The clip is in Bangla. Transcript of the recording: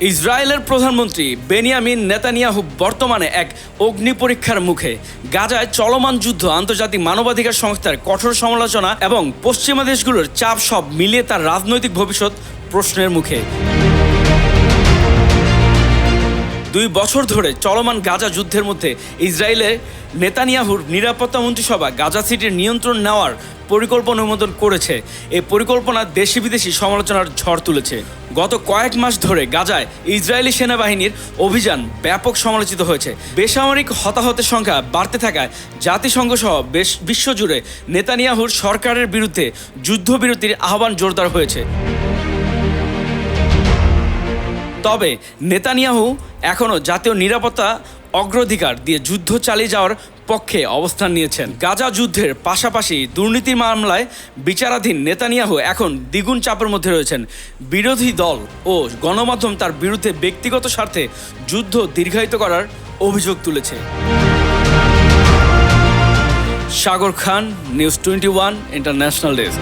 ইসরায়েলের প্রধানমন্ত্রী বেনিয়ামিন নেতানিয়াহু বর্তমানে এক অগ্নি পরীক্ষার মুখে। গাজায় চলমান যুদ্ধ, আন্তর্জাতিক মানবাধিকার সংস্থার কঠোর সমালোচনা এবং পশ্চিমা দেশগুলোর চাপ সব মিলিয়ে তার রাজনৈতিক ভবিষ্যৎ প্রশ্নের মুখে। দুই বছর ধরে চলমান গাজা যুদ্ধের মধ্যে ইসরায়েলে নেতানিয়াহুর নিরাপত্তা মন্ত্রিসভা গাজা সিটির নিয়ন্ত্রণ নেওয়ার পরিকল্পনা অনুমোদন করেছে। এই পরিকল্পনা দেশি বিদেশি সমালোচনার ঝড় তুলেছে। গত কয়েক মাস ধরে গাজায় ইসরায়েলি সেনাবাহিনীর অভিযান ব্যাপক সমালোচিত হয়েছে। বেসামরিক হতাহতের সংখ্যা বাড়তে থাকায় জাতিসংঘ সহ বেশ বিশ্বজুড়ে নেতানিয়াহুর সরকারের বিরুদ্ধে যুদ্ধবিরতির আহ্বান জোরদার হয়েছে। তবে নেতানিয়াহু এখনও জাতীয় নিরাপত্তা অগ্রাধিকার দিয়ে যুদ্ধ চালিয়ে যাওয়ার পক্ষে অবস্থান নিয়েছেন। গাজা যুদ্ধের পাশাপাশি দুর্নীতির মামলায় বিচারাধীন নেতানিয়াহু এখন দ্বিগুণ চাপের মধ্যে রয়েছেন। বিরোধী দল ও গণমাধ্যম তার বিরুদ্ধে ব্যক্তিগত স্বার্থে যুদ্ধ দীর্ঘায়িত করার অভিযোগ তুলেছে। Sagar Khan, news twenty one, international desk.